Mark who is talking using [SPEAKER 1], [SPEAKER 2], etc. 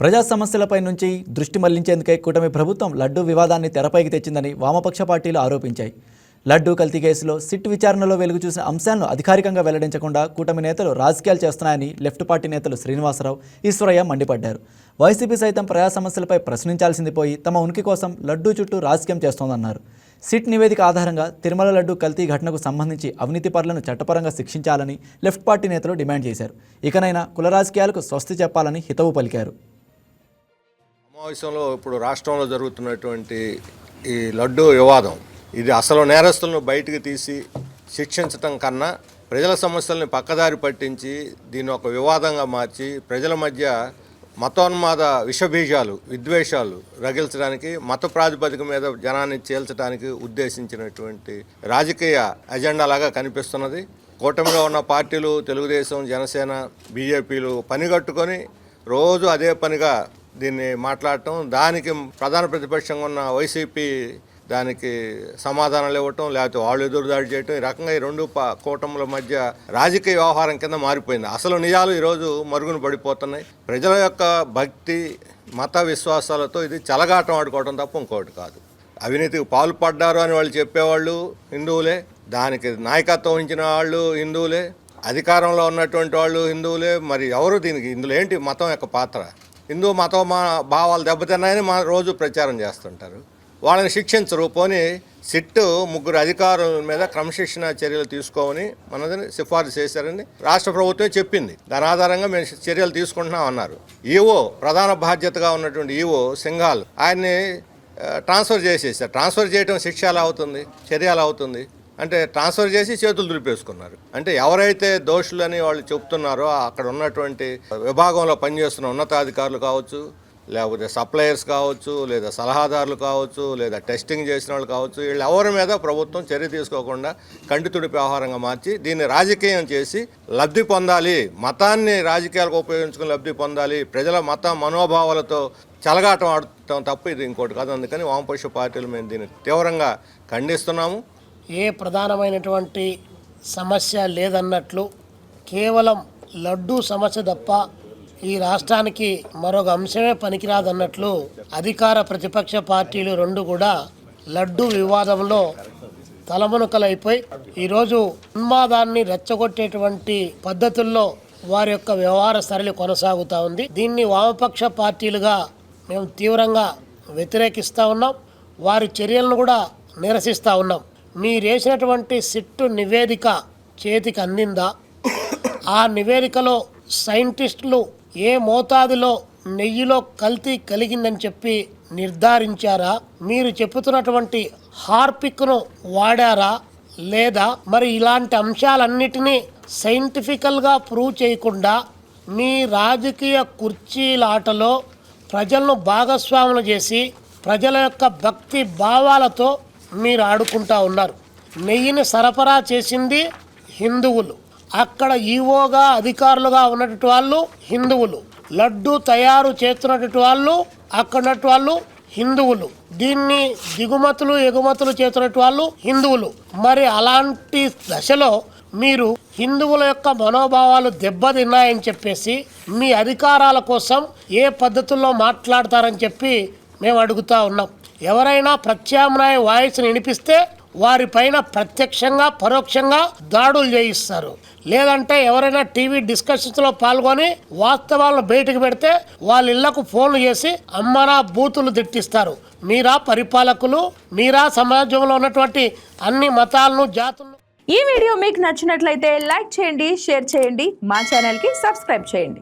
[SPEAKER 1] ప్రజా సమస్యలపై నుంచి దృష్టి మళ్ళించేందుకే కూటమి ప్రభుత్వం లడ్డూ వివాదాన్ని తెరపైకి తెచ్చిందని వామపక్ష పార్టీలు ఆరోపించాయి. లడ్డూ కల్తీ కేసులో సిట్ విచారణలో వెలుగు చూసిన అంశాలను అధికారికంగా వెల్లడించకుండా కూటమి నేతలు రాజకీయాలు చేస్తున్నాయని లెఫ్ట్ పార్టీ నేతలు శ్రీనివాసరావు ఈశ్వరయ్య మండిపడ్డారు. వైసీపీ సైతం ప్రజా సమస్యలపై ప్రశ్నించాల్సింది పోయి తమ ఉనికి కోసం లడ్డూ చుట్టూ రాజకీయం చేస్తోందన్నారు. సిట్ నివేదిక ఆధారంగా తిరుమల లడ్డు కల్తీ ఘటనకు సంబంధించి అవినీతి పరులను చట్టపరంగా శిక్షించాలని లెఫ్ట్ పార్టీ నేతలు డిమాండ్ చేశారు. ఇకనైనా కుల రాజకీయాలకు స్వస్తి చెప్పాలని హితవు పలికారు.
[SPEAKER 2] సమావేశంలో ఇప్పుడు రాష్ట్రంలో జరుగుతున్నటువంటి ఈ లడ్డు వివాదం ఇది అసలు నేరస్తులను బయటకు తీసి శిక్షించటం కన్నా ప్రజల సమస్యల్ని పక్కదారి పట్టించి దీన్ని ఒక వివాదంగా మార్చి ప్రజల మధ్య మతోన్మాద విషబీజాలు విద్వేషాలు రగిల్చడానికి మత ప్రాతిపదిక మీద జనాన్ని చేల్చడానికి ఉద్దేశించినటువంటి రాజకీయ అజెండాలాగా కనిపిస్తున్నది. కూటమిలో ఉన్న పార్టీలు తెలుగుదేశం జనసేన బీజేపీలు పనిగట్టుకొని రోజు అదే పనిగా దీన్ని మాట్లాడటం దానికి ప్రధాన ప్రతిపక్షంగా ఉన్న వైసీపీ దానికి సమాధానాలు ఇవ్వటం లేకపోతే వాళ్ళు ఎదురుదాడి చేయటం ఈ రకంగా ఈ రెండు కూటముల మధ్య రాజకీయ వ్యవహారం కింద మారిపోయింది. అసలు నిజాలు ఈరోజు మరుగున పడిపోతున్నాయి. ప్రజల యొక్క భక్తి మత విశ్వాసాలతో ఇది చలగాటం ఆడుకోవడం తప్ప ఇంకోటి కాదు. అవినీతికి పాల్పడ్డారు అని వాళ్ళు చెప్పేవాళ్ళు హిందువులే. దానికి నాయకత్వం వహించిన వాళ్ళు హిందువులే. అధికారంలో ఉన్నటువంటి వాళ్ళు హిందువులే. మరి ఎవరు దీనికి ఇందులో ఏంటి మతం యొక్క పాత్ర? హిందూ మతం మా భావాలు దెబ్బతిన్నాయని మా రోజు ప్రచారం చేస్తుంటారు. వాళ్ళని శిక్షించరు పోనీ సిట్టు ముగ్గురు అధికారుల మీద క్రమశిక్షణ చర్యలు తీసుకోమని మనదని సిఫార్సు చేశారని రాష్ట్ర ప్రభుత్వమే చెప్పింది. దాని ఆధారంగా మేము చర్యలు తీసుకుంటున్నాం అన్నారు. ఈవో ప్రధాన బాధ్యతగా ఉన్నటువంటి ఈవో సింఘాల్ ఆయన్ని ట్రాన్స్ఫర్ చేసేసారు ట్రాన్స్ఫర్ చేయడం శిక్ష ఎలా అవుతుంది? చర్య ఎలా అవుతుంది? అంటే ట్రాన్స్ఫర్ చేసి చేతులు దులిపేసుకున్నారు. అంటే ఎవరైతే దోషులని వాళ్ళు చెప్తున్నారో అక్కడ ఉన్నటువంటి విభాగంలో పనిచేస్తున్న ఉన్నతాధికారులు కావచ్చు లేకపోతే సప్లయర్స్ కావచ్చు లేదా సలహాదారులు కావచ్చు లేదా టెస్టింగ్ చేసిన వాళ్ళు కావచ్చు వీళ్ళు ఎవరి మీద ప్రభుత్వం చర్య తీసుకోకుండా కంటితుడి వ్యవహారంగా మార్చి దీన్ని రాజకీయం చేసి లబ్ధి పొందాలి మతాన్ని రాజకీయాలకు ఉపయోగించుకుని లబ్ధి పొందాలి ప్రజల మత మనోభావాలతో చలగాటం ఆడటం తప్ప ఇది ఇంకోటి కాదు. అందుకని వామపక్ష పార్టీలు మేము దీన్ని తీవ్రంగా ఖండిస్తున్నాము.
[SPEAKER 3] ఏ ప్రధానమైనటువంటి సమస్య లేదన్నట్లు కేవలం లడ్డూ సమస్య తప్ప ఈ రాష్ట్రానికి మరొక అంశమే పనికిరాదన్నట్లు అధికార ప్రతిపక్ష పార్టీలు రెండు కూడా లడ్డూ వివాదంలో తలమునకలైపోయి ఈరోజు ఉన్మాదాన్ని రెచ్చగొట్టేటువంటి పద్ధతుల్లో వారి యొక్క వ్యవహార సరళి కొనసాగుతూ ఉంది. దీన్ని వామపక్ష పార్టీలుగా మేము తీవ్రంగా వ్యతిరేకిస్తూ ఉన్నాం. వారి చర్యలను కూడా నిరసిస్తూ ఉన్నాం. మీరేసినటువంటి సిట్టు నివేదిక చేతికి అందిందా? ఆ నివేదికలో సైంటిస్టులు ఏ మోతాదులో నెయ్యిలో కల్తీ కలిగిందని చెప్పి నిర్ధారించారా? మీరు చెప్పుతున్నటువంటి హార్పిక్ను వాడారా? లేదా మరి ఇలాంటి అంశాలన్నిటినీ సైంటిఫికల్గా ప్రూవ్ చేయకుండా మీ రాజకీయ కుర్చీలాటలో ప్రజలను భాగస్వాములు చేసి ప్రజల యొక్క భక్తి భావాలతో మీరు ఆడుకుంటా ఉన్నారు. నెయ్యిని సరఫరా చేసింది హిందువులు. అక్కడ ఈవోగా అధికారులుగా ఉన్నటువంటి వాళ్ళు హిందువులు. లడ్డు తయారు చేస్తున్నటువంటి వాళ్ళు అక్కడ వాళ్ళు హిందువులు. దీన్ని దిగుమతులు ఎగుమతులు చేస్తున్నటువంటి వాళ్ళు హిందువులు. మరి అలాంటి దశలో మీరు హిందువుల యొక్క మనోభావాలు దెబ్బతిన్నాయని చెప్పేసి మీ అధికారాల కోసం ఏ పద్ధతుల్లో మాట్లాడతారని చెప్పి మేము అడుగుతా ఉన్నాం. ఎవరైనా ప్రత్యామ్నాయ వాయిస్ని వినిపిస్తే వారిపైన ప్రత్యక్షంగా పరోక్షంగా దాడులు చేయిస్తారు. లేదంటే ఎవరైనా టీవీ డిస్కషన్స్లో పాల్గొని వాస్తవాలను బయటకు పెడితే వాళ్ళ ఇళ్ళకు ఫోన్లు చేసి అమ్మరా బూతులు తిట్టిస్తారు. మీరా పరిపాలకులు మీరా సమాజంలో ఉన్నటువంటి అన్ని మతాలను జాతులను
[SPEAKER 4] ఈ వీడియో మీకు నచ్చినట్లయితే లైక్ చేయండి షేర్ చేయండి మా ఛానల్కి సబ్స్క్రైబ్ చేయండి.